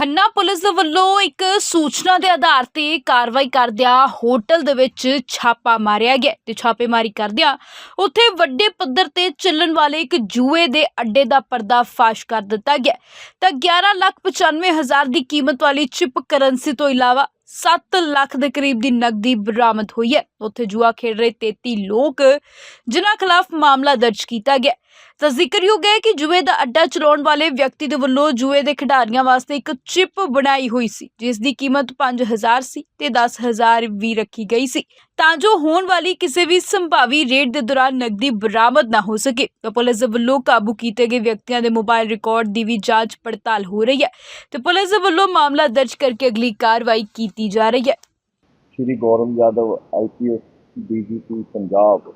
Khanna police ਦੇ ਵੱਲੋਂ ਇੱਕ ਸੂਚਨਾ ਦੇ ਆਧਾਰ ਤੇ ਕਾਰਵਾਈ ਕਰਦਿਆਂ ਹੋਟਲ ਦੇ ਵਿੱਚ ਛਾਪਾ ਮਾਰਿਆ ਗਿਆ ਤੇ ਛਾਪੇਮਾਰੀ ਕਰਦਿਆਂ ਉੱਥੇ ਵੱਡੇ ਪੱਧਰ ਤੇ ਚੱਲਣ ਵਾਲੇ ਇੱਕ ਜੂਏ ਦੇ ਅੱਡੇ ਦਾ ਪਰਦਾ ਫਾਸ਼ ਕਰ ਦਿੱਤਾ ਗਿਆ। ਤਾਂ 11 ਲੱਖ 95 ਹਜ਼ਾਰ ਦੀ ਕੀਮਤ ਵਾਲੀ ਚਿਪ ਕਰੰਸੀ ਤੋਂ ਇਲਾਵਾ 7 ਲੱਖ ਦੇ ਕਰੀਬ ਦੀ ਨਕਦੀ ਬਰਾਮਦ ਹੋਈ ਹੈ। ਉੱਥੇ ਜੂਆ ਖੇਡ ਰਹੇ 33 ਲੋਕ ਜਿਨ੍ਹਾਂ ਖਿਲਾਫ ਮਾਮਲਾ ਦਰਜ ਕੀਤਾ ਗਿਆ। ਤਾਂ ਜ਼ਿਕਰਯੋਗ ਹੈ ਕਿ ਜੂਏ ਦਾ ਅੱਡਾ ਚਲਾਉਣ ਵਾਲੇ ਵਿਅਕਤੀ ਦੇ ਵੱਲੋਂ ਜੂਏ ਦੇ ਖਿਡਾਰੀਆਂ ਵਾਸਤੇ ਇੱਕ ਚਿਪ ਬਣਾਈ ਹੋਈ ਸੀ, ਜਿਸ ਦੀ ਕੀਮਤ 5000 ਸੀ ਤੇ 10000 ਵੀ ਰੱਖੀ ਗਈ ਸੀ। ਤਾਂ ਜੋ ਹੋਣ ਵਾਲੀ ਕਿਸੇ ਵੀ ਸੰਭਾਵੀ ਰੇਡ ਦੇ ਦੌਰਾਨ ਨਕਦੀ ਬਰਾਮਦ ਨਾ ਹੋ ਸਕੇ, ਤਾਂ ਪੁਲਿਸ ਵੱਲੋਂ ਕਾਬੂ ਕੀਤੇ ਗਏ ਵਿਅਕਤੀਆਂ ਦੇ ਮੋਬਾਈਲ ਰਿਕਾਰਡ ਦੀ ਵੀ ਜਾਂਚ ਪੜਤਾਲ ਹੋ ਰਹੀ ਹੈ ਤੇ ਪੁਲਿਸ ਵੱਲੋਂ ਮਾਮਲਾ ਦਰਜ ਕਰਕੇ ਅਗਲੀ ਕਾਰਵਾਈ ਕੀਤੀ ਜਾ ਰਹੀ ਹੈ। Shri Gaurav Yadav IPS DGP Punjab.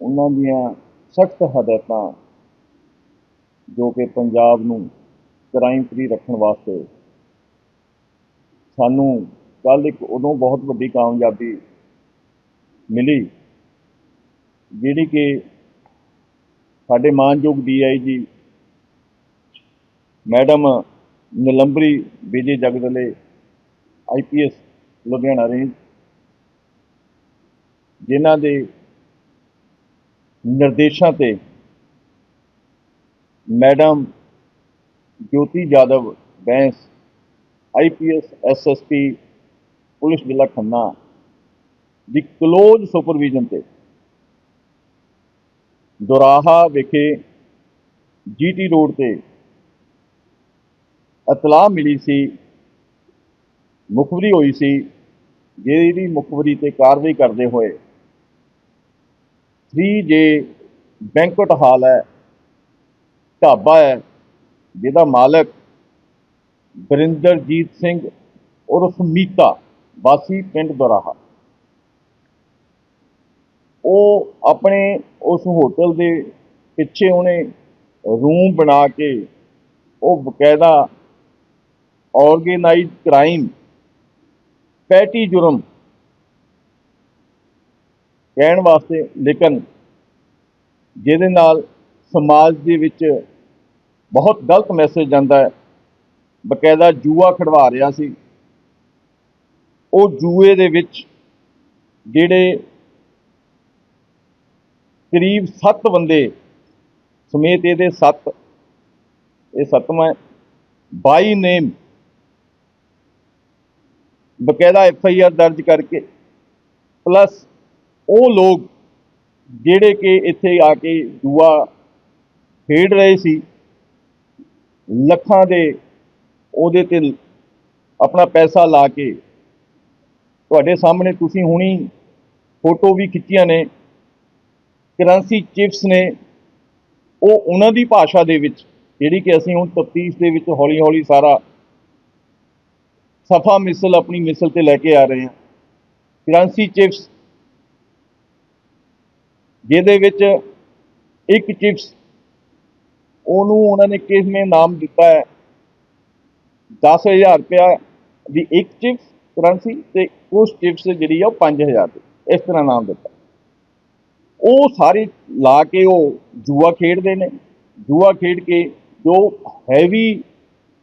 ਉਹਨਾਂ ਦੀਆਂ ਸਖਤ ਹਦਾਇਤਾਂ ਜੋ ਕਿ ਪੰਜਾਬ ਨੂੰ ਕ੍ਰਾਈਮ ਫ੍ਰੀ ਰੱਖਣ ਵਾਸਤੇ ਸਾਨੂੰ ਕੱਲ ਇੱਕ ਉਦੋਂ ਬਹੁਤ ਵੱਡੀ ਕਾਮਯਾਬੀ ਮਿਲੀ, ਜਿਹੜੀ ਕਿ ਸਾਡੇ ਮਾਨਯੋਗ DIG madam Nilambari Vijay Jagdale IPS Ludhiana range, ਜਿਨ੍ਹਾਂ ਦੇ ਨਿਰਦੇਸ਼ਾਂ ਤੇ madam Jyoti Jadhav Bains IPS SSP police ਜ਼ਿਲ੍ਹਾ ਖੰਨਾ ਦੀ ਕਲੋਜ਼ ਸੁਪਰਵਿਜ਼ਨ ਤੇ ਦੁਰਾਹਾ ਵਿਖੇ ਜੀਟੀ ਰੋਡ ਤੇ ਇਤਲਾਹ ਮਿਲੀ ਸੀ, ਮੁਖਬਰੀ ਹੋਈ ਸੀ ਜਿਹਦੀ ਮੁਖਬਰੀ ਤੇ ਕਾਰਵਾਈ ਕਰਦੇ ਹੋਏ 3J ਬੈਂਕਟ ਹਾਲ ਹੈ, ਢਾਬਾ ਹੈ, ਜਿਹਦਾ ਮਾਲਕ ਬਰਿੰਦਰਜੀਤ ਸਿੰਘ ਉਰਫ ਮੀਤਾ, ਵਾਸੀ ਪਿੰਡ ਦੁਰਾਹਾ। ਉਹ ਆਪਣੇ ਉਸ ਹੋਟਲ ਦੇ ਪਿੱਛੇ ਉਹਨੇ ਰੂਮ ਬਣਾ ਕੇ ਉਹ ਬਕਾਇਦਾ ਆਰਗੇਨਾਈਜ਼ਡ ਕ੍ਰਾਈਮ ਪੈਟੀ ਜੁਰਮ ਕਹਿਣ ਵਾਸਤੇ, ਲੇਕਿਨ ਜਿਹਦੇ ਨਾਲ ਸਮਾਜ ਦੇ ਵਿੱਚ ਬਹੁਤ ਗਲਤ ਮੈਸੇਜ ਜਾਂਦਾ ਹੈ। ਬਕਾਇਦਾ ਜੂਆ ਖੜਵਾ ਰਿਹਾ ਸੀ। ਉਹ ਜੂਏ ਦੇ ਵਿੱਚ ਜਿਹੜੇ ਕਰੀਬ 7 ਬੰਦੇ ਸਮੇਤ ਇਹਦੇ 7 ਇਹ ਸੱਤਵਾਂ ਬਾਈ ਨੇਮ ਬਕਾਇਦਾ ਐਫ ਆਈ ਆਰ ਦਰਜ ਕਰਕੇ ਪਲੱਸ ਉਹ ਲੋਕ ਜਿਹੜੇ ਕਿ ਇੱਥੇ ਆ ਕੇ ਜੂਆ ਖੇਡ ਰਹੇ ਸੀ, ਲੱਖਾਂ ਦੇ ਉਹਦੇ ਤੇ ਆਪਣਾ ਪੈਸਾ ਲਾ ਕੇ ਤੁਹਾਡੇ ਸਾਹਮਣੇ ਤੁਸੀਂ ਹੁਣੀ ਫੋਟੋ ਵੀ ਖਿੱਚੀਆਂ ਨੇ, ਕਰੰਸੀ ਚਿਪਸ ਨੇ, ਉਹ ਉਹਨਾਂ ਦੀ ਭਾਸ਼ਾ ਦੇ ਵਿੱਚ, ਜਿਹੜੀ ਕਿ ਅਸੀਂ ਹੁਣ ਤਫਤੀਸ਼ ਦੇ ਵਿੱਚ ਹੌਲੀ ਹੌਲੀ ਸਾਰਾ ਸਫਾ ਮਿਸਲ ਆਪਣੀ ਮਿਸਲ ਤੇ ਲੈ ਕੇ ਆ ਰਹੇ ਹਾਂ। ਕਰੰਸੀ ਚਿਪਸ ਜਿਹਦੇ ਵਿੱਚ ਇੱਕ ਚਿਪਸ, ਉਹਨੂੰ ਉਹਨਾਂ ਨੇ ਕਿਸ ਨੇ ਨਾਮ ਦਿੱਤਾ ਹੈ? 10000 ਰੁਪਇਆ ਦੀ ਇੱਕ ਚਿਪਸ ਕਰੰਸੀ ਤੇ ਉਸ ਚਿਪਸ ਜਿਹੜੀ ਆ ਉਹ 5000 ਦੀ, ਇਸ ਤਰ੍ਹਾਂ ਨਾਮ ਦਿੱਤਾ। ਉਹ ਸਾਰੇ ਲਾ ਕੇ ਉਹ ਜੂਆ ਖੇਡਦੇ ਨੇ। ਜੂਆ ਖੇਡ ਕੇ ਜੋ ਹੈਵੀ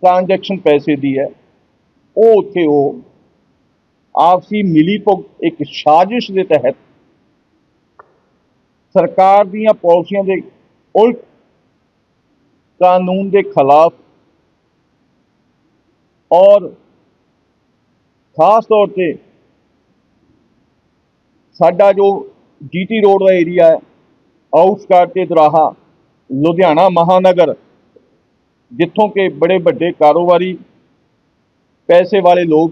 ਟ੍ਰਾਂਜੈਕਸ਼ਨ ਪੈਸੇ ਦੀ ਹੈ, ਉਹ ਉੱਥੇ ਉਹ ਆਪਸੀ ਮਿਲੀ ਭੁਗਤ ਇੱਕ ਸਾਜ਼ਿਸ਼ ਦੇ ਤਹਿਤ ਸਰਕਾਰ ਦੀਆਂ ਪਾਲਿਸੀਆਂ ਦੇ ਉਲਟ ਕਾਨੂੰਨ ਦੇ ਖਿਲਾਫ ਔਰ ਖਾਸ ਤੌਰ ਤੇ ਸਾਡਾ ਜੋ ਜੀਟੀ ਰੋਡ ਦਾ ਏਰੀਆ ਹੈ, ਆਊਟਸਕਰਟ ਤੇ ਦਰਾਹਾ, ਲੁਧਿਆਣਾ ਮਹਾਨਗਰ, ਜਿੱਥੋਂ ਕਿ ਬੜੇ ਵੱਡੇ ਕਾਰੋਬਾਰੀ ਪੈਸੇ ਵਾਲੇ ਲੋਕ,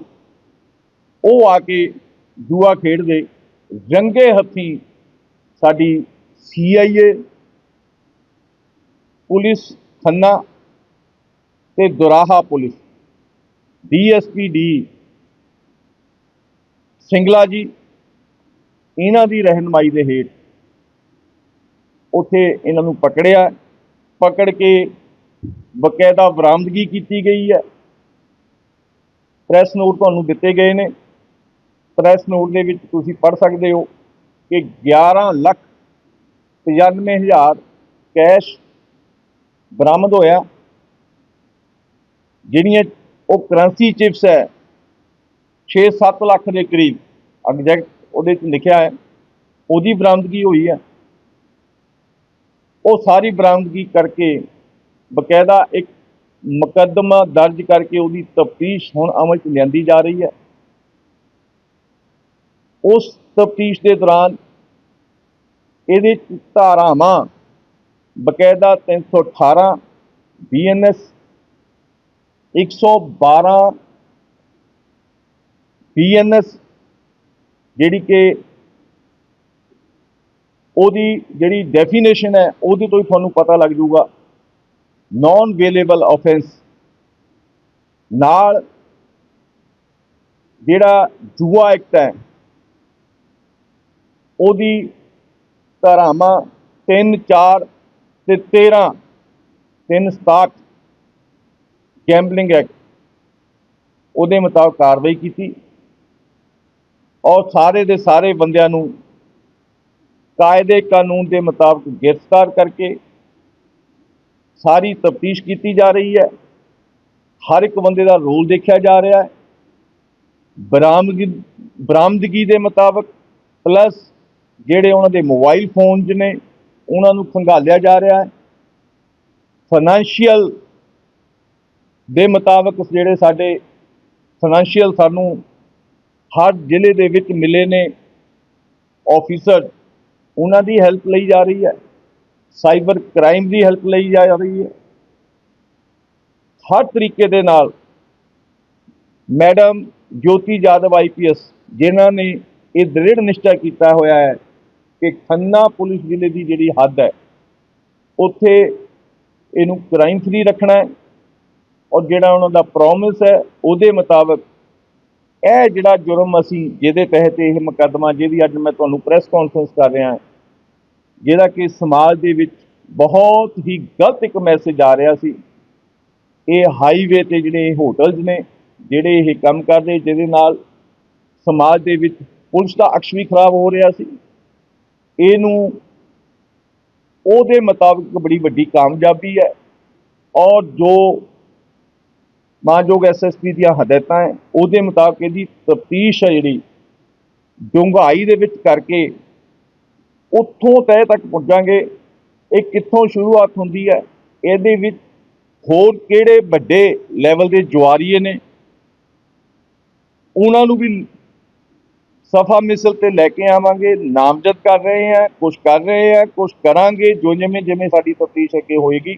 ਉਹ ਆ ਕੇ ਜੂਆ ਖੇਡਦੇ, ਰੰਗੇ ਹੱਥੀ ਸਾਡੀ ਸੀਆਈਏ ਪੁਲਿਸ ਖੰਨਾ ਤੇ Doraha police. DSP D Singla ji, ਇਹਨਾਂ ਦੀ ਰਹਿਨਮਾਈ ਦੇ ਹੇਠ ਉੱਥੇ ਇਹਨਾਂ ਨੂੰ ਪਕੜਿਆ। ਪਕੜ ਕੇ ਬਕਾਇਦਾ ਬਰਾਮਦਗੀ ਕੀਤੀ ਗਈ ਹੈ। ਪ੍ਰੈਸ ਨੋਟ ਤੁਹਾਨੂੰ ਦਿੱਤੇ ਗਏ ਨੇ। ਪ੍ਰੈਸ ਨੋਟ ਦੇ ਵਿੱਚ ਤੁਸੀਂ ਪੜ੍ਹ ਸਕਦੇ ਹੋ ਕਿ 11 ਲੱਖ 95 ਹਜ਼ਾਰ ਕੈਸ਼ ਬਰਾਮਦ ਹੋਇਆ। ਜਿਹੜੀਆਂ ਉਹ ਕਰੰਸੀ ਚਿਪਸ ਹੈ 6-7 ਲੱਖ ਦੇ ਕਰੀਬ, ਐਗਜ਼ੈਕਟ ਉਹਦੇ 'ਚ ਲਿਖਿਆ ਹੈ, ਉਹਦੀ ਬਰਾਮਦਗੀ ਹੋਈ ਹੈ। ਉਹ ਸਾਰੀ ਬਰਾਮਦਗੀ ਕਰਕੇ ਬਕਾਇਦਾ ਇੱਕ ਮੁਕੱਦਮਾ ਦਰਜ ਕਰਕੇ ਉਹਦੀ ਤਫਤੀਸ਼ ਹੁਣ ਅਮਲ 'ਚ ਲਿਆਂਦੀ ਜਾ ਰਹੀ ਹੈ। ਉਸ ਤਫਤੀਸ਼ ਦੇ ਦੌਰਾਨ ਇਹਦੇ 'ਚ ਧਾਰਾਵਾਂ ਬਕਾਇਦਾ 318 ਬੀਐਨਐਸ 112 ਬੀਐਨਐਸ ਜਿਹੜੀ ਕਿ ਉਹਦੀ ਜਿਹੜੀ ਡੈਫੀਨੇਸ਼ਨ ਹੈ, ਉਹਦੇ ਤੋਂ ਹੀ ਤੁਹਾਨੂੰ ਪਤਾ ਲੱਗ ਜਾਊਗਾ। ਨਾਨ ਵੇਲੇਬਲ ਆਫੈਂਸ ਨਾਲ ਜਿਹੜਾ ਜੂਆ ਐਕਟ ਹੈ, ਉਹਦੀ ਧਾਰਾਵਾਂ 3 4 ਤੇ 13 3 67 ਗੈਂਬਲਿੰਗ ਐਕਟ ਉਹਦੇ ਮੁਤਾਬਕ ਕਾਰਵਾਈ ਕੀਤੀ। ਔਰ ਸਾਰੇ ਦੇ ਸਾਰੇ ਬੰਦਿਆਂ ਨੂੰ ਕਾਇਦੇ ਕਾਨੂੰਨ ਦੇ ਮੁਤਾਬਕ ਗ੍ਰਿਫਤਾਰ ਕਰਕੇ ਸਾਰੀ ਤਫਤੀਸ਼ ਕੀਤੀ ਜਾ ਰਹੀ ਹੈ। ਹਰ ਇੱਕ ਬੰਦੇ ਦਾ ਰੋਲ ਦੇਖਿਆ ਜਾ ਰਿਹਾ ਹੈ। ਬਰਾਮਦਗੀ ਬਰਾਮਦਗੀ ਦੇ ਮੁਤਾਬਕ ਪਲੱਸ ਜਿਹੜੇ ਉਹਨਾਂ ਦੇ ਮੋਬਾਈਲ ਫੋਨਸ ਨੇ, ਉਹਨਾਂ ਨੂੰ ਖੰਗਾਲਿਆ ਜਾ ਰਿਹਾ ਹੈ। ਫਾਈਨੈਂਸ਼ੀਅਲ ਦੇ ਮੁਤਾਬਕ ਜਿਹੜੇ ਸਾਡੇ ਫਾਈਨੈਂਸ਼ੀਅਲ ਸਾਨੂੰ ਹਰ ਜ਼ਿਲ੍ਹੇ ਦੇ ਵਿੱਚ ਮਿਲੇ ਨੇ ਆਫੀਸਰ ਉਹਨਾਂ ਦੀ ਹੈਲਪ ਲਈ ਜਾ ਰਹੀ ਹੈ। ਸਾਈਬਰ ਕ੍ਰਾਈਮ ਦੀ ਹੈਲਪ ਲਈ ਜਾ ਰਹੀ ਹੈ। ਹਰ ਤਰੀਕੇ ਦੇ ਨਾਲ ਮੈਡਮ ਜੋਤੀ ਜਾਦਵ ਆਈਪੀਐਸ ਜਿਨ੍ਹਾਂ ਨੇ ਇਹ ਦ੍ਰਿੜ ਨਿਸ਼ਚਾ ਕੀਤਾ ਹੋਇਆ ਹੈ ਕਿ ਖੰਨਾ ਪੁਲਿਸ ਜ਼ਿਲ੍ਹੇ ਦੀ ਜਿਹੜੀ ਹੱਦ ਹੈ, ਉੱਥੇ ਇਹਨੂੰ ਕ੍ਰਾਈਮ ਫ੍ਰੀ ਰੱਖਣਾ ਹੈ ਔਰ ਜਿਹੜਾ ਉਹਨਾਂ ਦਾ ਪ੍ਰੋਮਿਸ ਹੈ, ਉਹਦੇ ਮੁਤਾਬਕ ਇਹ ਜਿਹੜਾ ਜੁਰਮ ਅਸੀਂ ਜਿਹਦੇ ਤਹਿਤ ਇਹ ਮੁਕੱਦਮਾ ਜਿਹਦੀ ਅੱਜ ਮੈਂ ਤੁਹਾਨੂੰ ਪ੍ਰੈਸ ਕਾਨਫਰੰਸ ਕਰ ਰਿਹਾ ਜਿਹੜਾ ਕਿ ਸਮਾਜ ਦੇ ਵਿੱਚ ਬਹੁਤ ਹੀ ਗਲਤ ਇੱਕ ਮੈਸੇਜ ਆ ਰਿਹਾ ਸੀ। ਇਹ ਹਾਈਵੇ ਤੇ ਜਿਹੜੇ ਹੋਟਲਸ ਨੇ, ਜਿਹੜੇ ਇਹ ਕੰਮ ਕਰਦੇ ਜਿਹਦੇ ਨਾਲ ਸਮਾਜ ਦੇ ਵਿੱਚ ਪੁਲਿਸ ਦਾ ਅਕਸ਼ ਵੀ ਖਰਾਬ ਹੋ ਰਿਹਾ ਸੀ। ਇਹਨੂੰ ਉਹਦੇ ਮੁਤਾਬਕ ਬੜੀ ਵੱਡੀ ਕਾਮਯਾਬੀ ਹੈ ਔਰ ਜੋ ਮਾਨਯੋਗ ਐਸਐਸਪੀ ਦੀਆਂ ਹਦਾਇਤਾਂ ਹੈ, ਉਹਦੇ ਮੁਤਾਬਕ ਇਹਦੀ ਤਫਤੀਸ਼ ਹੈ ਜਿਹੜੀ ਡੂੰਘਾਈ ਦੇ ਵਿੱਚ ਕਰਕੇ ਉੱਥੋਂ ਤਹਿ ਤੱਕ ਪਹੁੰਚਾਂਗੇ ਇਹ ਕਿੱਥੋਂ ਸ਼ੁਰੂਆਤ ਹੁੰਦੀ ਹੈ, ਇਹਦੇ ਵਿੱਚ ਹੋਰ ਕਿਹੜੇ ਵੱਡੇ ਲੈਵਲ ਦੇ ਜੁਆਰੀਏ ਨੇ, ਉਹਨਾਂ ਨੂੰ ਵੀ ਸਫਾ ਮਿਸਲ ਤੇ ਲੈ ਕੇ ਆਵਾਂਗੇ, ਨਾਮਜ਼ਦ ਕਰ ਰਹੇ ਆ ਕੁਝ ਕਰ ਰਹੇ ਆ ਕੁਝ ਕਰਾਂਗੇ, ਜੋ ਜਿਵੇਂ ਜਿਵੇਂ ਸਾਡੀ ਤਫਤੀਸ਼ ਅੱਗੇ ਹੋਏਗੀ,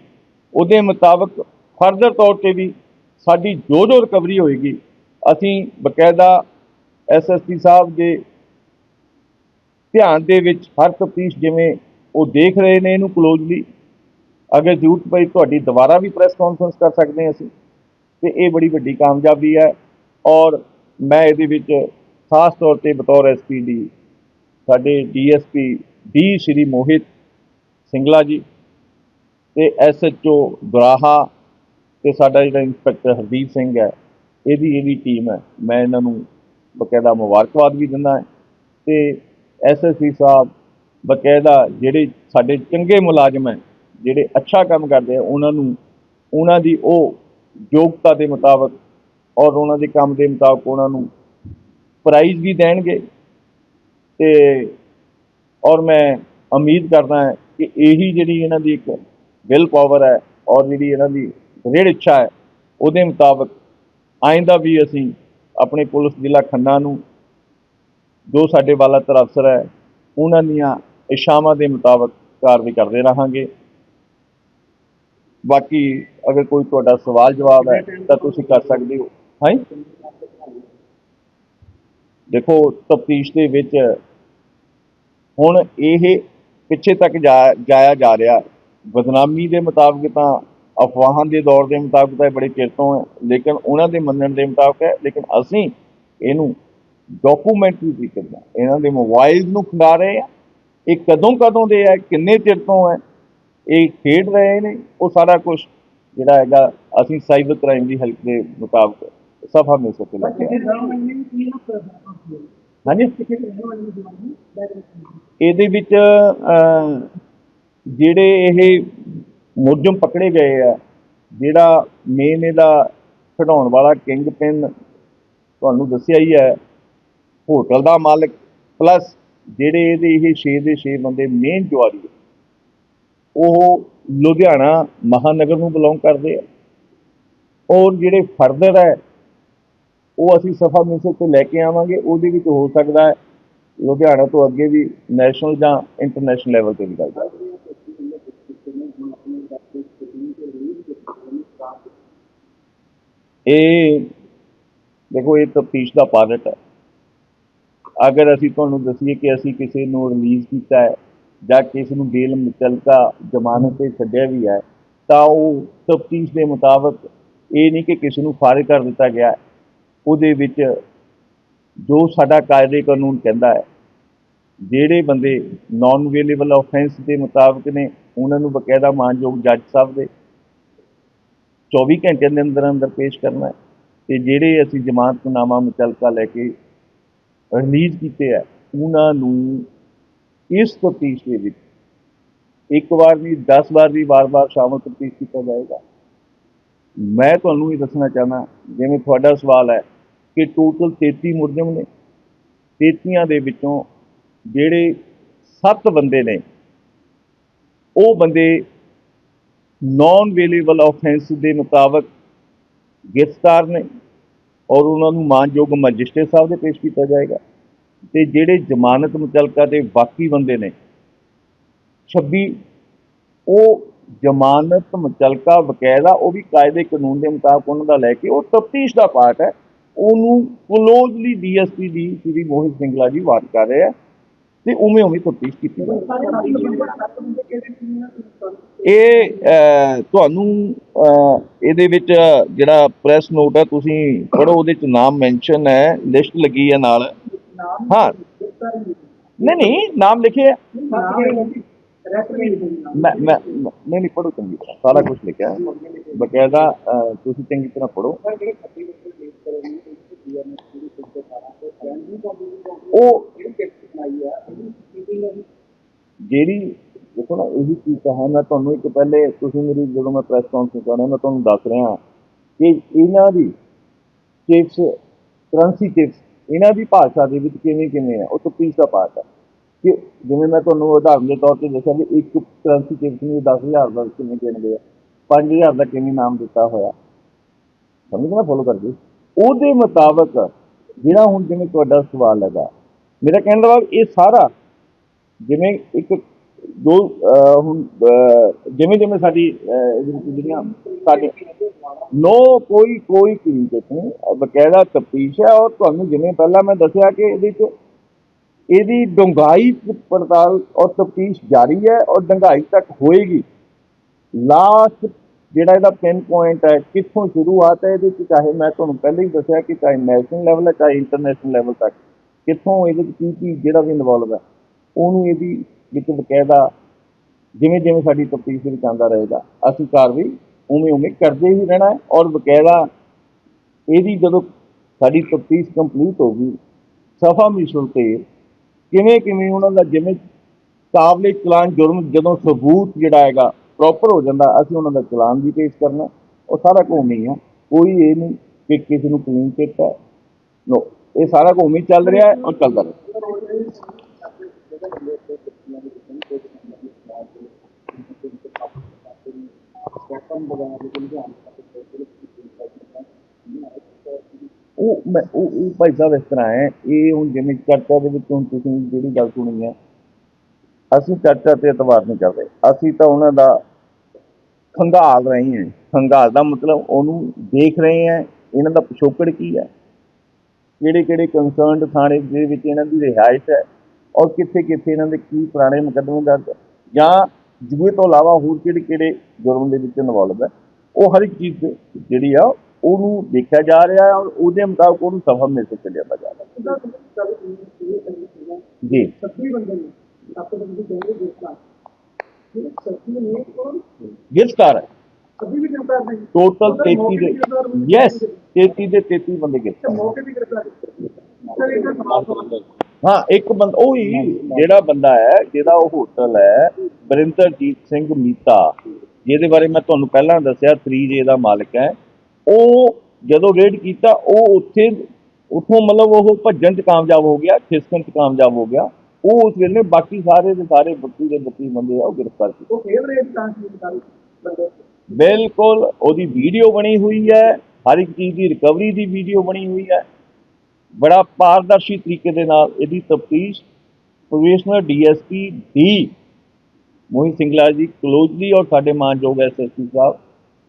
ਉਹਦੇ ਮੁਤਾਬਕ ਫਰਦਰ ਤੌਰ ਤੇ ਵੀ ਸਾਡੀ ਜੋ ਜੋ ਰਿਕਵਰੀ ਹੋਏਗੀ। ਅਸੀਂ ਬਕਾਇਦਾ ਐਸਐਸਪੀ ਸਾਹਿਬ ਦੇ ਧਿਆਨ ਦੇ ਵਿੱਚ ਹਰ ਤਫਤੀਸ਼ ਜਿਵੇਂ ਉਹ ਦੇਖ ਰਹੇ ਨੇ ਇਹਨੂੰ ਕਲੋਜ਼ਲੀ ਅਗਰ ਜ਼ਰੂਰਤ ਪਈ ਤੁਹਾਡੀ ਦੁਬਾਰਾ ਵੀ ਪ੍ਰੈਸ ਕਾਨਫਰੰਸ ਕਰ ਸਕਦੇ ਹਾਂ ਅਸੀਂ, ਤੇ ਇਹ ਬੜੀ ਵੱਡੀ ਕਾਮਯਾਬੀ ਹੈ ਔਰ ਮੈਂ ਇਹਦੇ ਵਿੱਚ ਖਾਸ ਤੌਰ ਤੇ ਬਤੌਰ ਐਸਪੀ ਦੀ ਸਾਡੇ ਡੀਐਸਪੀ ਡੀ ਸ਼੍ਰੀ ਮੋਹਿਤ ਸਿੰਗਲਾ ਜੀ ਤੇ ਐਸਐਚਓ ਦੁਰਾਹਾ ਤੇ ਸਾਡਾ ਜਿਹੜਾ ਇੰਸਪੈਕਟਰ ਹਰਦੀਪ ਸਿੰਘ ਹੈ, ਇਹਦੀ ਇਹਦੀ ਟੀਮ ਹੈ। ਮੈਂ ਇਹਨਾਂ ਨੂੰ ਬਕਾਇਦਾ ਮੁਬਾਰਕਬਾਦ ਵੀ ਦਿੰਦਾ ਹਾਂ ਤੇ ਐਸਐਸਪੀ ਸਾਹਿਬ ਬਕਾਇਦਾ ਜਿਹੜੇ ਸਾਡੇ ਚੰਗੇ ਮੁਲਾਜ਼ਮ ਹੈ, ਜਿਹੜੇ ਅੱਛਾ ਕੰਮ ਕਰਦੇ ਆ, ਉਹਨਾਂ ਨੂੰ ਉਹਨਾਂ ਦੀ ਉਹ ਯੋਗਤਾ ਦੇ ਮੁਤਾਬਕ ਔਰ ਉਹਨਾਂ ਦੇ ਕੰਮ ਦੇ ਮੁਤਾਬਕ ਉਹਨਾਂ ਨੂੰ ਪ੍ਰਾਈਜ਼ ਵੀ ਦੇਣਗੇ। ਤੇ ਔਰ ਮੈਂ ਉਮੀਦ ਕਰਦਾ ਹਾਂ ਕਿ ਇਹੀ ਜਿਹੜੀ ਇਹਨਾਂ ਦੀ ਇੱਕ ਵਿਲ ਪਾਵਰ ਹੈ ਔਰ ਜਿਹੜੀ ਇਹਨਾਂ ਦੀ ਦ੍ਰਿੜ ਇੱਛਾ ਹੈ, ਉਹਦੇ ਮੁਤਾਬਕ ਆਇੰਦਾ ਵੀ ਅਸੀਂ ਆਪਣੇ ਪੁਲਿਸ ਜ਼ਿਲ੍ਹਾ ਖੰਨਾ ਨੂੰ ਜੋ ਸਾਡੇ ਵਾਲਾ ਤਰ ਅਫਸਰ ਹੈ, ਉਹਨਾਂ ਦੀਆਂ ਇਸ਼ਾਵਾਂ ਦੇ ਮੁਤਾਬਕ ਕਾਰਵਾਈ ਕਰਦੇ ਰਹਾਂਗੇ। ਬਾਕੀ ਅਗਰ ਕੋਈ ਤੁਹਾਡਾ ਸਵਾਲ ਜਵਾਬ ਹੈ ਤਾਂ ਤੁਸੀਂ ਕਰ ਸਕਦੇ ਹੋ। ਹਾਂ? ਦੇਖੋ, ਤਫਤੀਸ਼ ਦੇ ਵਿੱਚ ਹੁਣ ਇਹ ਪਿੱਛੇ ਤੱਕ ਜਾ- ਜਾਇਆ ਜਾ ਰਿਹਾ। ਬਦਨਾਮੀ ਦੇ ਮੁਤਾਬਕ ਤਾਂ ਅਫਵਾਹਾਂ ਦੇ ਦੌਰ ਦੇ ਮੁਤਾਬਕ ਤਾਂ ਬੜੇ ਚਿਰ ਤੋਂ ਹੈ, ਲੇਕਿਨ ਉਹਨਾਂ ਦੇ ਮੰਨਣ ਦੇ ਮੁਤਾਬਕ ਹੈ, ਲੇਕਿਨ ਅਸੀਂ ਇਹਨੂੰ ਡਾਕੂਮੈਂਟਰੀ ਤਰੀਕੇ ਨਾਲ ਇਹਨਾਂ ਦੇ ਮੋਬਾਈਲ ਨੂੰ ਖੰਗਾ ਰਹੇ ਆ ਇਹ ਕਦੋਂ ਕਦੋਂ ਦੇ ਹੈ, ਕਿੰਨੇ ਚਿਰ ਤੋਂ ਹੈ, ਇਹ ਖੇਡ ਰਹੇ ਨੇ, ਉਹ ਸਾਰਾ ਕੁਝ ਜਿਹੜਾ ਹੈਗਾ, ਅਸੀਂ ਸਾਈਬਰ ਕ੍ਰਾਈਮ ਦੀ ਹੈਲਪ ਦੇ ਮੁਤਾਬਕ ਸਕੇ ਲੈ ਕੇ ਆਏ। ਹਾਂਜੀ? ਇਹਦੇ ਵਿੱਚ ਜਿਹੜੇ ਇਹ ਮੁਲਜ਼ਮ ਪਕੜੇ ਗਏ ਆ ਜਿਹੜਾ ਮੇਨ ਇਹਦਾ ਖਿਡਾਉਣ ਵਾਲਾ ਕਿੰਗ ਪਿਨ ਤੁਹਾਨੂੰ ਦੱਸਿਆ ਹੀ ਹੈ ਹੋਟਲ ਦਾ ਮਾਲਕ ਪਲੱਸ ਜਿਹੜੇ ਇਹਦੇ ਇਹ 6 ਦੇ 6 ਬੰਦੇ ਮੇਨ ਜੁਆਰੀ ਹੈ, ਉਹ ਲੁਧਿਆਣਾ ਮਹਾਨਗਰ ਨੂੰ ਬਿਲੋਂਗ ਕਰਦੇ ਆ। ਔਰ ਜਿਹੜੇ ਫਰਦਰ ਹੈ ਉਹ ਅਸੀਂ ਸਫਾ ਮਿਸਲ ਤੇ ਲੈ ਕੇ ਆਵਾਂਗੇ, ਉਹਦੇ ਵਿੱਚ ਹੋ ਸਕਦਾ ਹੈ ਲੁਧਿਆਣਾ ਤੋਂ ਅੱਗੇ ਵੀ ਨੈਸ਼ਨਲ ਜਾਂ ਇੰਟਰਨੈਸ਼ਨਲ ਲੈਵਲ ਤੇ ਨਿਕਲ ਜਾਵੇ ਇਹ ਦੇਖੋ, ਇਹ ਤਫਤੀਸ਼ ਦਾ ਪਾਰਟ ਹੈ ਅਗਰ ਅਸੀਂ ਤੁਹਾਨੂੰ ਦਸੀਏ ਕਿ ਅਸੀਂ ਕਿਸੇ ਨੂੰ ਰਿਲੀਜ਼ ਕੀਤਾ ਹੈ ਜਾਂ ਕਿਸੇ ਨੂੰ ਬੇਲ ਮੁਚਲਕਾ ਜ਼ਮਾਨਤ ਤੇ ਛੱਡਿਆ ਵੀ ਹੈ, ਤਾਂ ਉਹ ਤਫਤੀਸ਼ ਦੇ ਮੁਤਾਬਕ ਇਹ ਨਹੀਂ ਕਿ ਕਿਸੇ ਨੂੰ ਫਾਰਿਗ ਕਰ ਦਿੱਤਾ ਗਿਆ ਹੈ। ਉਹਦੇ ਵਿੱਚ ਜੋ ਸਾਡਾ ਕਾਇਦੇ ਕਾਨੂੰਨ ਕਹਿੰਦਾ ਹੈ, ਜਿਹੜੇ ਬੰਦੇ ਨਾਨ ਅਵੇਲੇਬਲ ਆਫੈਂਸ ਦੇ ਮੁਤਾਬਕ ਨੇ, ਉਹਨਾਂ ਨੂੰ ਬਕਾਇਦਾ ਮਾਨਯੋਗ ਜੱਜ ਸਾਹਿਬ ਦੇ 24 ਘੰਟਿਆਂ ਦੇ ਅੰਦਰ ਅੰਦਰ ਪੇਸ਼ ਕਰਨਾ ਹੈ ਤੇ ਜਿਹੜੇ ਅਸੀਂ ਜ਼ਮਾਨਤਨਾਮਾ ਮੁਤਲਕਾ ਲੈ ਕੇ ਰਿਲੀਜ਼ ਕੀਤੇ ਆ, ਉਹਨਾਂ ਨੂੰ ਇਸ ਤਫਤੀਸ਼ ਦੇ ਵਿੱਚ ਇੱਕ ਵਾਰ ਨਹੀਂ 10 ਵਾਰ ਵੀ ਵਾਰ-ਵਾਰ ਸ਼ਾਮਲ ਤਫਤੀਸ਼ ਕੀਤਾ ਜਾਏਗਾ। ਮੈਂ ਤੁਹਾਨੂੰ ਇਹ ਦੱਸਣਾ ਚਾਹਨਾ ਜਿਵੇਂ ਤੁਹਾਡਾ ਸਵਾਲ ਹੈ ਕਿ ਟੋਟਲ 33 ਮੁਲਜ਼ਮ ਨੇ। 33 ਦੇ ਵਿੱਚੋਂ ਜਿਹੜੇ 7 ਬੰਦੇ ਨੇ, ਉਹ ਬੰਦੇ ਨਾਨ ਵੇਲੇਬਲ ਆਫੈਂਸ ਦੇ ਮੁਤਾਬਕ ਗ੍ਰਿਫਤਾਰ ਨੇ ਔਰ ਉਹਨਾਂ ਨੂੰ ਮਾਨਯੋਗ ਮੈਜਿਸਟਰੇਟ ਸਾਹਿਬ ਦੇ ਪੇਸ਼ ਕੀਤਾ ਜਾਏਗਾ। ਤੇ ਜਿਹੜੇ ਜ਼ਮਾਨਤ ਮੁਤਲਕਾ ਦੇ ਬਾਕੀ ਬੰਦੇ ਨੇ 26 ਉਹ ਜ਼ਮਾਨਤ ਮੁਤਲਕਾ ਬਕਾਇਦਾ ਉਹ ਵੀ ਕਾਇਦੇ ਕਾਨੂੰਨ ਦੇ ਮੁਤਾਬਕ ਉਹਨਾਂ ਦਾ ਲੈ ਕੇ, ਉਹ ਤਫਤੀਸ਼ ਦਾ ਪਾਰਟ ਹੈ। ਉਹਨੂੰ ਕਲੋਜ਼ਲੀ ਡੀਐਸਪੀ ਦੀ ਸ੍ਰੀ ਮੋਹਿਤ ਸਿੰਗਲਾ ਜੀ ਵਾਰ ਕਰ ਰਹੇ ਆ ਤੇ ਉਵੇਂ ਉਵੇਂ ਤਫਤੀਸ਼ ਕੀਤੀ ਜਾ ਰਹੀ ਇਹ ਤੁਹਾਨੂੰ ਇਹਦੇ ਵਿੱਚ ਜਿਹੜਾ ਪ੍ਰੈਸ ਨੋਟ ਹੈ ਤੁਸੀਂ ਪੜੋ ਉਹਦੇ ਚ ਨਾਮ ਮੈਂਸ਼ਨ ਹੈ ਲਿਸਟ ਲੱਗੀ ਹੈ ਨਾਲ। ਹਾਂ। ਨਹੀਂ ਨਹੀਂ, ਨਾਮ ਲਿਖਿਆ ਮੈਂ ਮੈਂ, ਨਹੀਂ ਨਹੀਂ ਪੜੋ ਚੰਗੀ ਤਰ੍ਹਾਂ, ਸਾਰਾ ਕੁਝ ਲਿਖਿਆ। ਬਕਾਇਦਾ ਤੁਸੀਂ ਚੰਗੀ ਤਰ੍ਹਾਂ ਪੜੋ ਉਹ ਜਿਹੜੀ ਦੇਖੋ ਨਾ, ਇਹੀ ਚੀਜ਼ ਤਾਂ ਹੈ। ਮੈਂ ਤੁਹਾਨੂੰ ਇੱਕ ਪਹਿਲੇ, ਤੁਸੀਂ ਮੇਰੀ, ਜਦੋਂ ਮੈਂ ਪ੍ਰੈਸ ਕਾਨਫਰੰਸ ਕਰ ਰਿਹਾ, ਮੈਂ ਤੁਹਾਨੂੰ ਦੱਸ ਰਿਹਾ ਕਿ ਇਹਨਾਂ ਦੀ ਚਿਪਸ ਕਰੰਸੀ ਚਿਪਸ ਇਹਨਾਂ ਦੀ ਭਾਸ਼ਾ ਦੇ ਵਿੱਚ ਕਿਵੇਂ ਕਿਵੇਂ ਹੈ ਉਹ ਤਫਤੀਸ਼ ਦਾ ਪਾਰਟ ਹੈ ਕਿ ਜਿਵੇਂ ਮੈਂ ਤੁਹਾਨੂੰ ਉਦਾਹਰਨ ਦੇ ਤੌਰ ਤੇ ਦੱਸਿਆ ਵੀ ਇੱਕ ਕਰੰਸੀ ਚਿਪਸ ਨੂੰ 10000 ਦਾ ਕਿਵੇਂ ਕਹਿੰਦੇ ਆ 5000 ਦਾ ਕਿਵੇਂ ਨਾਮ ਦਿੱਤਾ ਹੋਇਆ। ਸਮਝਣਾ ਫੋਲੋ ਕਰਦੇ ਉਹਦੇ ਮੁਤਾਬਕ ਜਿਹੜਾ ਹੁਣ ਜਿਵੇਂ ਤੁਹਾਡਾ ਸਵਾਲ ਹੈਗਾ, ਮੇਰਾ ਕਹਿਣ ਦਾ ਭਾਵ ਇਹ ਸਾਰਾ ਜਿਵੇਂ ਇੱਕ ਜੋ ਹੁਣ ਜਿਵੇਂ ਜਿਵੇਂ ਸਾਡੀ ਜਿਹੜੀਆਂ ਸਾਡੇ ਨੋ ਕੋਈ ਕੋਈ ਕੀਮਤ ਨਹੀਂ ਬਕਾਇਦਾ ਤਫਤੀਸ਼ ਹੈ ਔਰ ਤੁਹਾਨੂੰ ਜਿਵੇਂ ਪਹਿਲਾਂ ਮੈਂ ਦੱਸਿਆ ਕਿ ਇਹਦੇ 'ਚ ਇਹਦੀ ਡੂੰਘਾਈ ਪੜਤਾਲ ਔਰ ਤਫਤੀਸ਼ ਜਾਰੀ ਹੈ ਔਰ ਡੂੰਘਾਈ ਤੱਕ ਹੋਏਗੀ। ਲਾਸਟ ਜਿਹੜਾ ਇਹਦਾ ਪਿਨ ਪੁਆਇੰਟ ਹੈ, ਕਿੱਥੋਂ ਸ਼ੁਰੂਆਤ ਹੈ ਇਹਦੇ ਵਿੱਚ ਚਾਹੇ ਮੈਂ ਤੁਹਾਨੂੰ ਪਹਿਲਾਂ ਹੀ ਦੱਸਿਆ ਕਿ ਚਾਹੇ ਨੈਸ਼ਨਲ ਲੈਵਲ ਹੈ, ਚਾਹੇ ਇੰਟਰਨੈਸ਼ਨਲ ਲੈਵਲ ਤੱਕ, ਕਿੱਥੋਂ ਇਹਦੇ ਵਿੱਚ ਕੀ ਕੀ ਜਿਹੜਾ ਵੀ ਇਨਵੋਲਵ ਹੈ, ਉਹਨੂੰ ਇਹਦੀ ਵਿੱਚ ਬਕਾਇਦਾ ਜਿਵੇਂ ਜਿਵੇਂ ਸਾਡੀ ਤਫਤੀਸ਼ ਵਿੱਚ ਆਉਂਦਾ ਰਹੇਗਾ, ਅਸੀਂ ਕਾਰਵਾਈ ਉਵੇਂ ਉਵੇਂ ਕਰਦੇ ਹੀ ਰਹਿਣਾ ਹੈ ਔਰ ਬਕਾਇਦਾ ਇਹਦੀ ਜਦੋਂ ਸਾਡੀ ਤਫਤੀਸ਼ ਕੰਪਲੀਟ ਹੋ ਗਈ, ਸਫਾ ਮਿਸ਼ਲ ਤੇ ਕਿਵੇਂ ਕਿਵੇਂ ਉਹਨਾਂ ਦਾ ਜਿਵੇਂ ਕਾਬਲੇ ਚਲਾਨ ਜੁਰਮ ਜਦੋਂ ਸਬੂਤ ਜਿਹੜਾ ਹੈਗਾ ਪ੍ਰੋਪਰ ਹੋ ਜਾਂਦਾ, ਅਸੀਂ ਉਹਨਾਂ ਦਾ ਚਲਾਨ ਵੀ ਪੇਸ਼ ਕਰਨਾ ਉਹ ਸਾਰਾ ਕੁਝ ਨਹੀਂ ਹੈ ਕੋਈ ਇਹ ਨਹੀਂ ਕਿ ਕਿਸੇ ਨੂੰ ਕਲੀਨ ਚਿੱਟ ਹੈ। ਨੋ ਇਹ ਸਾਰਾ ਘੁੰਮ ਹੀ ਚੱਲ ਰਿਹਾ ਹੈ ਔਰ ਚੱਲਦਾ ਰਹੇ ਉਹ ਮੈਂ ਉਹ ਭਾਈ ਸਾਹਿਬ ਇਸ ਤਰ੍ਹਾਂ ਹੈ, ਇਹ ਹੁਣ ਜਿਵੇਂ ਚਰਚਾ ਦੇ ਵਿੱਚ ਹੁਣ ਤੁਸੀਂ ਜਿਹੜੀ ਗੱਲ ਸੁਣੀ ਹੈ, ਅਸੀਂ ਚਰਚਾ ਤੇ ਇਤਵਾਰ ਨਹੀਂ ਕਰਦੇ, ਅਸੀਂ ਤਾਂ ਉਹਨਾਂ ਦਾ ਖੰਗਾਲ ਰਹੇ ਹਾਂ। ਖੰਗਾਲ ਦਾ ਮਤਲਬ ਉਹਨੂੰ ਦੇਖ ਰਹੇ ਹਾਂ। ਇਹਨਾਂ ਦਾ ਪਿਛੋਕੜ ਕੀ ਹੈ? ਕਿਹੜੇ ਕਿਹੜੇ ਕੰਸਰਨਡ ਥਾਣੇ ਦੇ ਵਿੱਚ ਇਹਨਾਂ ਦੀ ਰਿਹਾਇਸ਼ ਹੈ? ਔਰ ਕਿੱਥੇ ਕਿੱਥੇ ਇਹਨਾਂ ਦੇ ਕੀ ਪੁਰਾਣੇ ਮੁਕੱਦਮੇ ਦਰਜ ਜਾਂ ਜੂਏ ਤੋਂ ਇਲਾਵਾ ਹੋਰ ਕਿਹੜੇ ਕਿਹੜੇ ਜੁਰਮ ਦੇ ਵਿੱਚ ਇਨਵੋਲਵ ਹੈ? ਉਹ ਹਰ ਇੱਕ ਚੀਜ਼ ਜਿਹੜੀ ਆ ਉਹਨੂੰ ਦੇਖਿਆ ਜਾ ਰਿਹਾ ਹੈ ਔਰ ਉਹਦੇ ਮੁਤਾਬਕ ਉਹਨੂੰ ਸਫਲ ਮਿਲ ਕੇ ਲਿਆ ਜਾ ਰਿਹਾ ਜੀ। ਗ੍ਰਿਫਤਾਰ ਹੈ ਟੋਟਲ 33 ਦੇ ਯੈਸ 33 ਦੇ 33 ਬੰਦੇ ਗ੍ਰਿਫਤਾਰ ਹਾਂ ਇੱਕ ਬੰਦਾ ਉਹ ਹੀ ਜਿਹੜਾ ਬੰਦਾ ਹੈ ਜਿਹਦਾ ਉਹ ਹੋਟਲ ਹੈ ਬਰਿੰਦਰਜੀਤ ਸਿੰਘ ਮੀਤਾ ਜਿਹਦੇ ਬਾਰੇ ਮੈਂ ਤੁਹਾਨੂੰ ਪਹਿਲਾਂ ਦੱਸਿਆ 3J ਦਾ ਮਾਲਕ ਹੈ ਉਹ ਜਦੋਂ ਰੇਡ ਕੀਤਾ ਉਹ ਉੱਥੇ ਉੱਥੋਂ ਮਤਲਬ ਉਹ ਭੱਜਣ 'ਚ ਕਾਮਯਾਬ ਹੋ ਗਿਆ ਖਿਸਕਣ 'ਚ ਕਾਮਯਾਬ ਹੋ ਗਿਆ ਉਹ ਉਸ ਵੇਲੇ ਬਾਕੀ ਸਾਰੇ ਦੇ ਸਾਰੇ 32 ਦੇ 32 ਬੰਦੇ ਆ ਉਹ ਗ੍ਰਿਫਤਾਰ ਕੀਤੇ। ਉਹ ਫੇਰ ਰੇਟ ਤਾਂ ਕੀ ਬੰਦੇ ਬਿਲਕੁਲ ਉਹਦੀ ਵੀਡੀਓ ਬਣੀ ਹੋਈ ਹੈ ਹਰ ਇੱਕ ਚੀਜ਼ ਦੀ ਰਿਕਵਰੀ ਦੀ ਵੀਡੀਓ ਬਣੀ ਹੋਈ ਹੈ। ਬੜਾ ਪਾਰਦਰਸ਼ੀ ਤਰੀਕੇ ਦੇ ਨਾਲ ਇਹਦੀ ਤਫਤੀਸ਼ professional DSP D Mohit Singla ji closely ਔਰ ਸਾਡੇ ਮਾਨਯੋਗ ਐਸਐਸਪੀ ਸਾਹਿਬ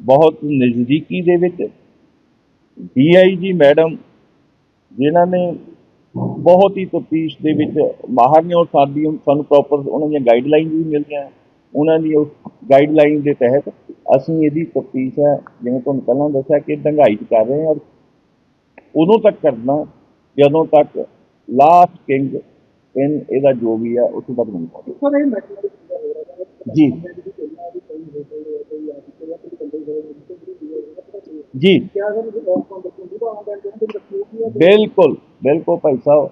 ਬਹੁਤ ਨਜ਼ਦੀਕੀ ਦੇ ਵਿੱਚ ਡੀਆਈਜੀ ਮੈਡਮ ਜਿਨ੍ਹਾਂ ਨੇ ਬਹੁਤ ਹੀ ਤਫਤੀਸ਼ ਦੇ ਵਿੱਚ ਮਾਹਰ ਨੇ ਔਰ ਸਾਡੀ ਸਾਨੂੰ ਪ੍ਰੋਪਰ ਉਹਨਾਂ ਦੀਆਂ ਗਾਈਡਲਾਈਨ ਵੀ ਮਿਲਦੀਆਂ। ਉਹਨਾਂ ਦੀ ਉਸ ਗਾਈਡਲਾਈਨ ਦੇ ਤਹਿਤ ਅਸੀਂ ਇਹਦੀ ਤਫਤੀਸ਼ ਹੈ ਜਿਵੇਂ ਤੁਹਾਨੂੰ ਪਹਿਲਾਂ ਦੱਸਿਆ ਕਿ ਡੰਗਾਈ 'ਚ ਕਰ ਰਹੇ ਹਾਂ ਔਰ ਉਦੋਂ ਤੱਕ ਕਰਨਾ ਜਦੋਂ ਤੱਕ ਲਾਸਟ ਕਿੰਗ ਇਨ ਇਹਦਾ ਜੋ ਵੀ ਹੈ ਉੱਥੇ ਤੱਕ ਨਹੀਂ ਪਹੁੰਚੇ ਕਿੱਥੋਂ ਦੇ ਮੈਟਰ ਹੋ ਰਿਹਾ ਹੈ? ਜੀ। ਜੀ। ਬਿਲਕੁਲ। ਬਿਲਕੁਲ ਭਾਈ ਸਾਹਿਬ,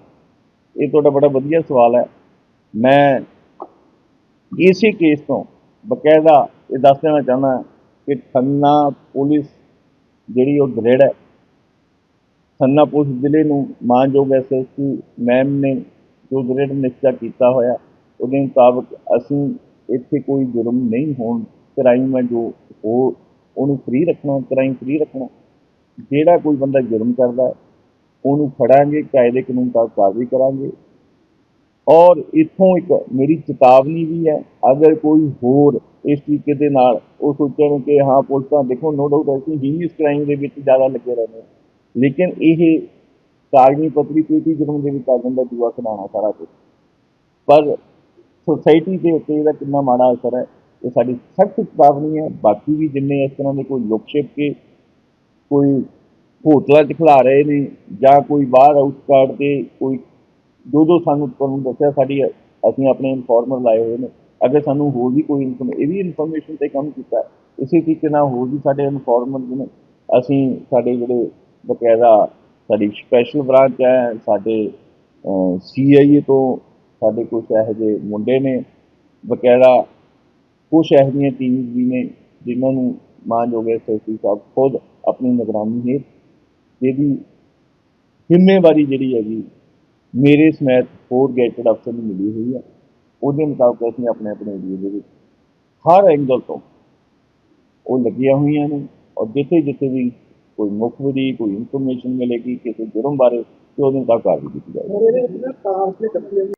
ਇਹ ਤੁਹਾਡਾ ਬੜਾ ਵਧੀਆ ਸਵਾਲ ਹੈ। ਮੈਂ ਇਸੇ ਕੇਸ ਤੋਂ ਬਕਾਇਦਾ ਇਹ ਦੱਸ ਦੇਣਾ ਚਾਹੁੰਦਾ ਕਿ ਖੰਨਾ ਪੁਲਿਸ ਜਿਹੜੀ ਉਹ ਗ੍ਰੇਡ ਹੈ। ਖੰਨਾ ਪੁਲਿਸ ਜ਼ਿਲ੍ਹੇ ਨੂੰ ਮਾਨਯੋਗ ਐਸਐਸਪੀ ਮੈਮ ਨੇ ਜੋ ਗ੍ਰੇਡ ਨਿਸ਼ਚਾ ਕੀਤਾ ਹੋਇਆ, ਉਹਦੇ ਮੁਤਾਬਕ ਅਸੀਂ ਇੱਥੇ ਕੋਈ ਜੁਰਮ ਨਹੀਂ ਹੋਣ ਕ੍ਰਾਈਮ ਹੈ ਜੋ ਉਹ ਉਹਨੂੰ ਫ੍ਰੀ ਰੱਖਣਾ ਕ੍ਰਾਈਮ ਫ੍ਰੀ ਰੱਖਣਾ, ਜਿਹੜਾ ਕੋਈ ਬੰਦਾ ਜੁਰਮ ਕਰਦਾ ਉਹਨੂੰ ਫੜਾਂਗੇ, ਕਾਇਦੇ ਕਾਨੂੰਨ ਤਹਿਤ ਕਾਰਵਾਈ ਕਰਾਂਗੇ। ਔਰ ਇੱਥੋਂ ਇੱਕ ਮੇਰੀ ਚੇਤਾਵਨੀ ਵੀ ਹੈ, ਅਗਰ ਕੋਈ ਹੋਰ ਇਸ ਤਰੀਕੇ ਦੇ ਨਾਲ ਉਹ ਸੋਚਣ ਕਿ ਹਾਂ, ਪੁਲਿਸਾਂ ਦੇਖੋ ਨੋ ਡਾਊਟ ਅਸੀਂ ਹੀਨੀਅਸ ਕ੍ਰਾਈਮ ਦੇ ਵਿੱਚ ਜ਼ਿਆਦਾ ਲੱਗੇ ਰਹਿੰਦੇ ਹਾਂ। ਲੇਕਿਨ ਇਹ ਕਾਗਜ਼ੀ ਪੱਤਰੀ ਕੋਈ ਜੁਰਮ ਦੇ ਵਿੱਚ ਆ ਜਾਂਦਾ, ਜੂਆ ਖਿਡਾਉਣਾ ਸਾਰਾ ਕੁਝ ਪਰ ਸੋਸਾਇਟੀ ਦੇ ਉੱਤੇ ਇਹਦਾ ਕਿੰਨਾ ਮਾੜਾ ਅਸਰ ਹੈ, ਇਹ ਸਾਡੀ ਸਖਤ ਚੇਤਾਵਨੀ ਹੈ। ਬਾਕੀ ਵੀ ਜਿੰਨੇ ਇਸ ਤਰ੍ਹਾਂ ਦੇ ਕੋਈ ਲੁਕ ਛਿਪ ਕੇ, ਕੋਈ ਹੋਟਲਾਂ 'ਚ ਖਿਲਾ ਰਹੇ ਨੇ ਜਾਂ ਕੋਈ ਬਾਹਰ ਆਊਟਸਕਰਟ ਤੇ ਕੋਈ ਜੋ ਜੋ ਸਾਨੂੰ ਤੁਹਾਨੂੰ ਦੱਸਿਆ ਸਾਡੀ, ਅਸੀਂ ਆਪਣੇ ਇਨਫੋਰਮਰ ਲਾਏ ਹੋਏ ਨੇ। ਅਗਰ ਸਾਨੂੰ ਹੋਰ ਵੀ ਕੋਈ ਇਨਫੋਰਮ ਇਹ ਵੀ ਇਨਫੋਰਮੇਸ਼ਨ ਤੇ ਕੰਮ ਕੀਤਾ। ਇਸੇ ਤਰੀਕੇ ਨਾਲ ਹੋਰ ਵੀ ਸਾਡੇ ਇਨਫੋਰਮਰ ਨੇ, ਅਸੀਂ ਸਾਡੇ ਜਿਹੜੇ ਬਕਾਇਦਾ ਸਾਡੀ ਸਪੈਸ਼ਲ ਬ੍ਰਾਂਚ ਹੈ, ਸਾਡੇ ਸੀਆਈਏ ਤੋਂ ਸਾਡੇ ਕੁਝ ਇਹੋ ਜਿਹੇ ਮੁੰਡੇ ਨੇ, ਬਕਾਇਦਾ ਕੁਛ ਇਹੋ ਜਿਹੀਆਂ ਟੀਮਸ ਵੀ ਨੇ, ਜਿਨ੍ਹਾਂ ਨੂੰ ਮਾਨਯੋਗ ਐਸਐਸਪੀ ਸਾਹਿਬ ਖੁਦ ਆਪਣੀ ਨਿਗਰਾਨੀ ਹੇਠ ਜਿਹਦੀ ਜ਼ਿੰਮੇਵਾਰੀ ਜਿਹੜੀ ਹੈਗੀ, ਮੇਰੇ ਸਮੇਤ ਹੋਰ ਗੈਟਡ ਅਫਸਰ ਨੂੰ ਮਿਲੀ ਹੋਈ ਹੈ ਉਹਦੇ ਮੁਤਾਬਕ ਅਸੀਂ ਆਪਣੇ ਆਪਣੇ ਏਰੀਏ ਦੇ ਵਿੱਚ ਹਰ ਐਂਗਲ ਤੋਂ ਉਹ ਲੱਗੀਆਂ ਹੋਈਆਂ ਨੇ ਔਰ ਜਿੱਥੇ ਜਿੱਥੇ ਵੀ ਕੋਈ ਮੁਖਬਰੀ ਕੋਈ ਇਨਫੋਰਮੇਸ਼ਨ ਮਿਲੇਗੀ ਕਿਸੇ ਜੁਰਮ ਬਾਰੇ, ਤੇ ਉਹਦੇ ਮੁਤਾਬਕ ਕਾਰਵਾਈ ਕੀਤੀ ਜਾਏਗੀ।